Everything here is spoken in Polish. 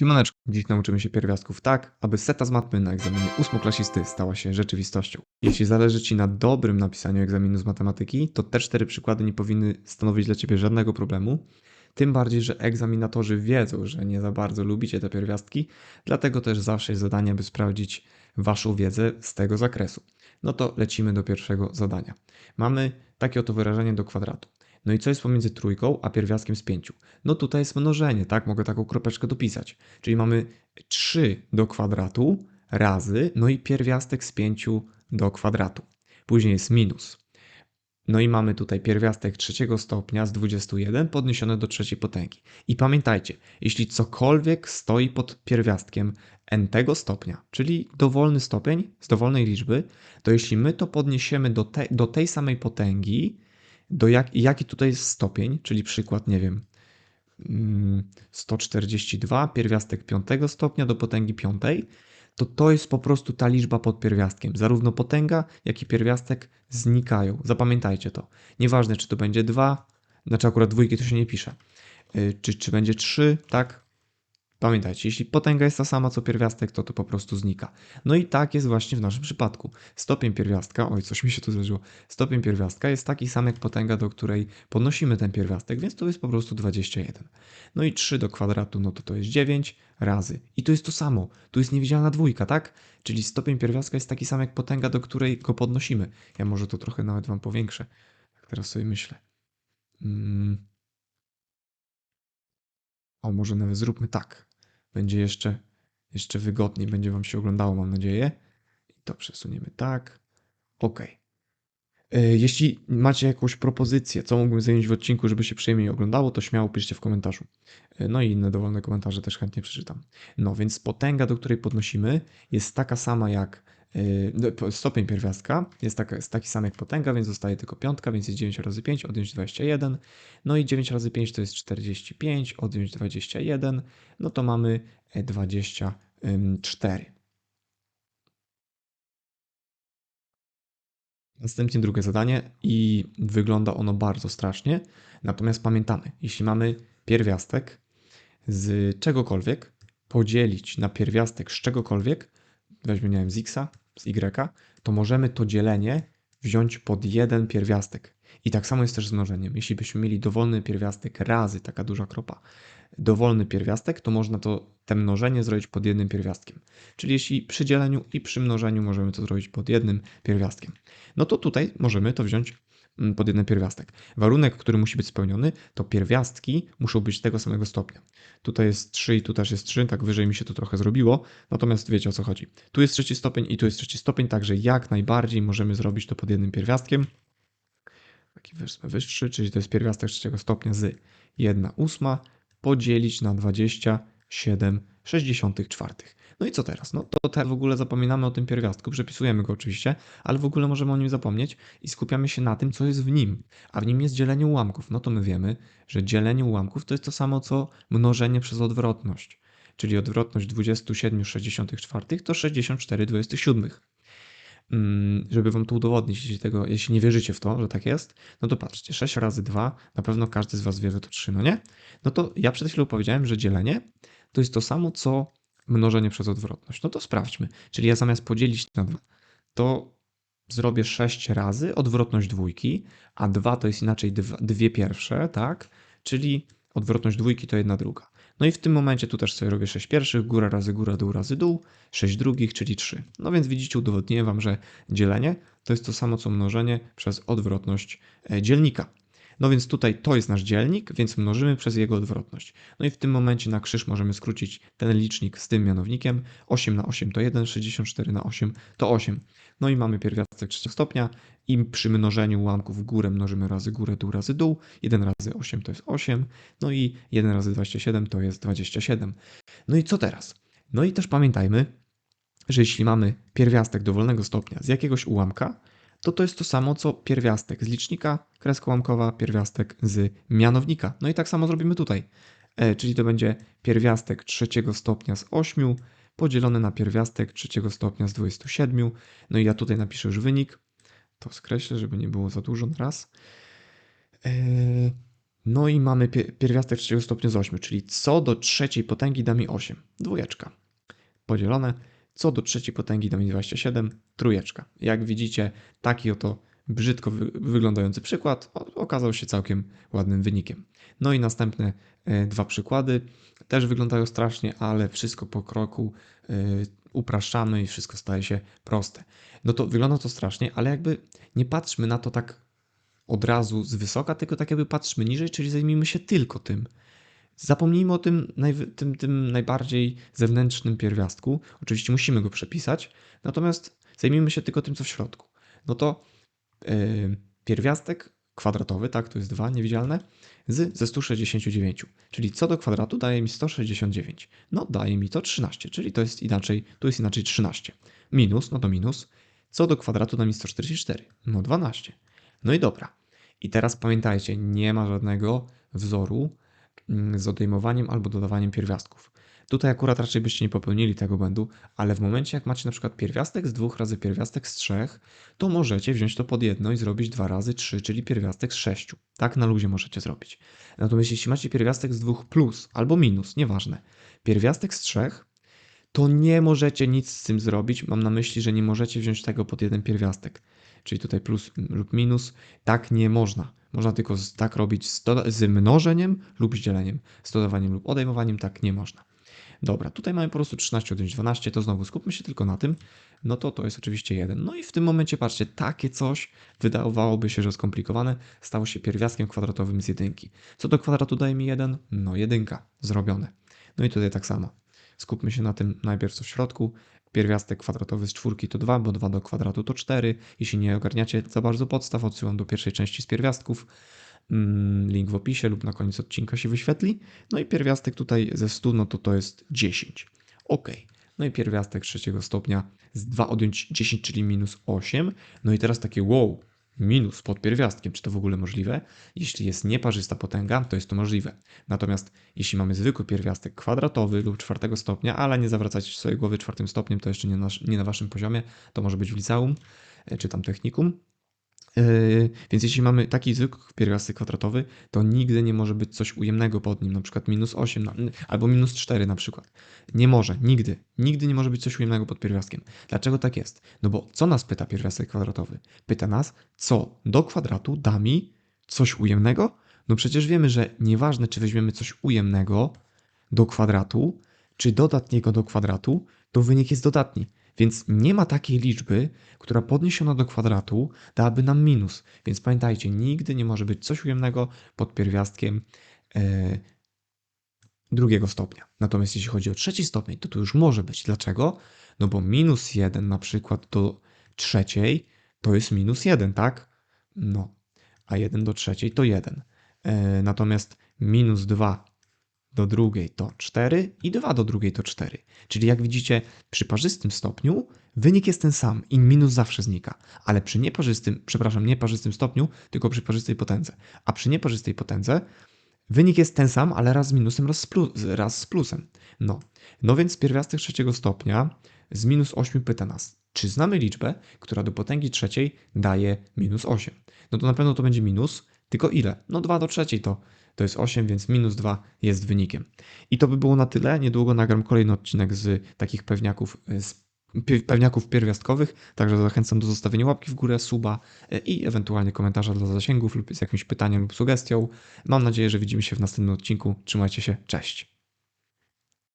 Siemaneczko, dziś nauczymy się pierwiastków tak, aby seta z matmy na egzaminie ósmoklasisty stała się rzeczywistością. Jeśli zależy Ci na dobrym napisaniu egzaminu z matematyki, to te cztery przykłady nie powinny stanowić dla Ciebie żadnego problemu. Tym bardziej, że egzaminatorzy wiedzą, że nie za bardzo lubicie te pierwiastki, dlatego też zawsze jest zadanie, by sprawdzić Waszą wiedzę z tego zakresu. No to lecimy do pierwszego zadania. Mamy takie oto wyrażenie do kwadratu. No i co jest pomiędzy trójką a pierwiastkiem z pięciu? No tutaj jest mnożenie, tak? Mogę taką kropeczkę dopisać. Czyli mamy 3 do kwadratu razy, no i pierwiastek z 5 do kwadratu. Później jest minus. No i mamy tutaj pierwiastek trzeciego stopnia z 21 podniesione do trzeciej potęgi. I pamiętajcie, jeśli cokolwiek stoi pod pierwiastkiem n tego stopnia, czyli dowolny stopień z dowolnej liczby, to jeśli my to podniesiemy do, te, do tej samej potęgi, do jak, jaki tutaj jest stopień, czyli przykład, nie wiem, mm, 142, pierwiastek piątego stopnia do potęgi piątej, to to jest po prostu ta liczba pod pierwiastkiem. Zarówno potęga, jak i pierwiastek znikają. Zapamiętajcie to. Nieważne, czy to będzie 2, znaczy akurat dwójki to się nie pisze, Yy, czy, czy będzie 3, tak? Pamiętajcie, jeśli potęga jest ta sama co pierwiastek, to to po prostu znika. No i tak jest właśnie w naszym przypadku. Stopień pierwiastka, oj, coś mi się tu zdarzyło. Stopień pierwiastka jest taki sam jak potęga, do której podnosimy ten pierwiastek, więc to jest po prostu 21. No i 3 do kwadratu, no to to jest 9 razy. I to jest to samo. Tu jest niewidzialna dwójka, tak? Czyli stopień pierwiastka jest taki sam jak potęga, do której go podnosimy. Ja może to trochę nawet wam powiększę. Tak teraz sobie myślę. Mm. O, może nawet zróbmy tak. Będzie jeszcze, jeszcze wygodniej, będzie Wam się oglądało, mam nadzieję. I to przesuniemy tak. OK. Jeśli macie jakąś propozycję, co mógłbym zmienić w odcinku, żeby się przyjemniej oglądało, to śmiało piszcie w komentarzu. E, No i inne dowolne komentarze też chętnie przeczytam. No więc potęga, do której podnosimy, jest taka sama jak stopień pierwiastka, jest, taka, jest taki sam jak potęga, więc zostaje tylko piątka, więc jest 9 razy 5, odjąć 21. No i 9 razy 5 to jest 45, odjąć 21, no to mamy e, 24. Następnie drugie zadanie i wygląda ono bardzo strasznie. Natomiast pamiętamy, jeśli mamy pierwiastek z czegokolwiek, podzielić na pierwiastek z czegokolwiek, weźmy, nie wiem, z x, z y, to możemy to dzielenie wziąć pod jeden pierwiastek. I tak samo jest też z mnożeniem. Jeśli byśmy mieli dowolny pierwiastek razy, taka duża kropa, dowolny pierwiastek, to można to te mnożenie zrobić pod jednym pierwiastkiem. Czyli jeśli przy dzieleniu i przy mnożeniu możemy to zrobić pod jednym pierwiastkiem, no to tutaj możemy to wziąć pod jeden pierwiastek. Warunek, który musi być spełniony, to pierwiastki muszą być tego samego stopnia. Tutaj jest 3 i tu też jest 3, tak wyżej mi się to trochę zrobiło, natomiast wiecie o co chodzi. Tu jest trzeci stopień i tu jest trzeci stopień, także jak najbardziej możemy zrobić to pod jednym pierwiastkiem. Taki wyższy, czyli to jest pierwiastek trzeciego stopnia z 1 ósma podzielić na 27 64. No i co teraz? No to teraz w ogóle zapominamy o tym pierwiastku, przepisujemy go oczywiście, ale w ogóle możemy o nim zapomnieć i skupiamy się na tym, co jest w nim. A w nim jest dzielenie ułamków. No to my wiemy, że dzielenie ułamków to jest to samo co mnożenie przez odwrotność. Czyli odwrotność 27 64 to 64 27. Mm, Żeby wam to udowodnić, jeśli, tego, jeśli nie wierzycie w to, że tak jest, no to patrzcie, 6 razy 2, na pewno każdy z was wie, że to 3, no nie? No to ja przed chwilą powiedziałem, że dzielenie to jest to samo, co mnożenie przez odwrotność. No to sprawdźmy. Czyli ja zamiast podzielić na 2, to zrobię 6 razy odwrotność dwójki, a 2 to jest inaczej dwie pierwsze, tak? Czyli odwrotność dwójki to jedna druga. No i w tym momencie tu też sobie robię 6 pierwszych, góra razy góra, dół razy dół, 6 drugich, czyli 3. No więc widzicie, udowodniłem wam, że dzielenie to jest to samo co mnożenie przez odwrotność e, dzielnika. No więc tutaj to jest nasz dzielnik, więc mnożymy przez jego odwrotność. No i w tym momencie na krzyż możemy skrócić ten licznik z tym mianownikiem. 8 na 8 to 1, 64 na 8 to 8. No i mamy pierwiastek trzeciego stopnia i przy mnożeniu ułamków w górę mnożymy razy górę, dół razy dół. 1 razy 8 to jest 8. No i 1 razy 27 to jest 27. No i co teraz? No i też pamiętajmy, że jeśli mamy pierwiastek dowolnego stopnia z jakiegoś ułamka, to to jest to samo co pierwiastek z licznika, kreska ułamkowa, pierwiastek z mianownika. No i tak samo zrobimy tutaj. E, czyli to będzie pierwiastek trzeciego stopnia z 8 podzielone na pierwiastek trzeciego stopnia z 27. No i ja tutaj napiszę już wynik. To skreślę, żeby nie było za dużo raz. E, No i mamy pie- pierwiastek trzeciego stopnia z 8, czyli co do trzeciej potęgi da mi 8. Dwójeczka. Podzielone. Co do trzeciej potęgi da mi 27. Trójeczka. Jak widzicie, taki oto brzydko wy- wyglądający przykład okazał się całkiem ładnym wynikiem. No i następne e, dwa przykłady też wyglądają strasznie, ale wszystko po kroku e, upraszczamy i wszystko staje się proste. No to wygląda to strasznie, ale jakby nie patrzmy na to tak od razu z wysoka, tylko tak jakby patrzmy niżej, czyli zajmijmy się tylko tym. Zapomnijmy o tym, tym, tym najbardziej zewnętrznym pierwiastku. Oczywiście musimy go przepisać, natomiast zajmijmy się tylko tym, co w środku. No to yy, pierwiastek kwadratowy, tak, to jest 2 niewidzialne, z, ze 169. Czyli co do kwadratu daje mi 169. No daje mi to 13, czyli to jest inaczej, tu jest inaczej 13. Minus, no to minus. Co do kwadratu da mi 144. No 12. No i dobra. I teraz pamiętajcie, nie ma żadnego wzoru z odejmowaniem albo dodawaniem pierwiastków. Tutaj akurat raczej byście nie popełnili tego błędu, ale w momencie jak macie na przykład pierwiastek z dwóch razy pierwiastek z trzech, to możecie wziąć to pod jedno i zrobić dwa razy trzy, czyli pierwiastek z sześciu. Tak na luzie możecie zrobić. Natomiast jeśli macie pierwiastek z dwóch plus albo minus, nieważne, pierwiastek z trzech, to nie możecie nic z tym zrobić. Mam na myśli, że nie możecie wziąć tego pod jeden pierwiastek. Czyli tutaj plus lub minus. Tak nie można. Można tylko tak robić z, z mnożeniem lub z dzieleniem. Z dodawaniem lub odejmowaniem tak nie można. Dobra, tutaj mamy po prostu 13 odjąć 12, to znowu skupmy się tylko na tym. No to to jest oczywiście 1. No i w tym momencie patrzcie, takie coś wydawałoby się, że skomplikowane, stało się pierwiastkiem kwadratowym z jedynki. Co do kwadratu daje mi 1? No jedynka, zrobione. No i tutaj tak samo. Skupmy się na tym najpierw co w środku. Pierwiastek kwadratowy z czwórki to 2, bo 2 do kwadratu to 4. Jeśli nie ogarniacie za bardzo podstaw, odsyłam do pierwszej części z pierwiastków. Mm, Link w opisie lub na koniec odcinka się wyświetli. No i pierwiastek tutaj ze 100, no to to jest 10. Ok. No i pierwiastek trzeciego stopnia z 2 odjąć 10, czyli minus 8. No i teraz takie wow, minus pod pierwiastkiem, czy to w ogóle możliwe? Jeśli jest nieparzysta potęga, to jest to możliwe. Natomiast jeśli mamy zwykły pierwiastek kwadratowy lub czwartego stopnia, ale nie zawracajcie sobie głowy czwartym stopniem, to jeszcze nie, nasz, nie na waszym poziomie, to może być w liceum e, czy tam technikum. Yy, więc jeśli mamy taki zwykły pierwiastek kwadratowy, to nigdy nie może być coś ujemnego pod nim, na przykład minus 8 na, albo minus 4 na przykład. Nie może, nigdy. Nigdy nie może być coś ujemnego pod pierwiastkiem. Dlaczego tak jest? No bo co nas pyta pierwiastek kwadratowy? Pyta nas, co do kwadratu da mi coś ujemnego? No przecież wiemy, że nieważne, czy weźmiemy coś ujemnego do kwadratu, czy dodatniego do kwadratu, to wynik jest dodatni. Więc nie ma takiej liczby, która podniesiona do kwadratu dałaby nam minus. Więc pamiętajcie, nigdy nie może być coś ujemnego pod pierwiastkiem e, drugiego stopnia. Natomiast jeśli chodzi o trzeci stopień, to tu już może być. Dlaczego? No bo minus 1 na przykład do trzeciej to jest minus 1, tak? No, a 1 do trzeciej to 1. E, natomiast minus 2 do drugiej to 4 i 2 do drugiej to 4. Czyli jak widzicie, przy parzystym stopniu wynik jest ten sam i minus zawsze znika. Ale przy nieparzystym, przepraszam, nieparzystym stopniu, tylko przy parzystej potędze. A przy nieparzystej potędze wynik jest ten sam, ale raz z minusem, raz z, plus, raz z plusem. No. no więc pierwiastek trzeciego stopnia z minus 8 pyta nas, czy znamy liczbę, która do potęgi trzeciej daje minus 8. No to na pewno to będzie minus, tylko ile? No 2 do trzeciej to to jest 8, więc minus 2 jest wynikiem. I to by było na tyle. Niedługo nagram kolejny odcinek z takich pewniaków, z pie- pewniaków pierwiastkowych, także zachęcam do zostawienia łapki w górę, suba e, i ewentualnie komentarza dla zasięgów lub z jakimś pytaniem lub sugestią. Mam nadzieję, że widzimy się w następnym odcinku. Trzymajcie się, cześć!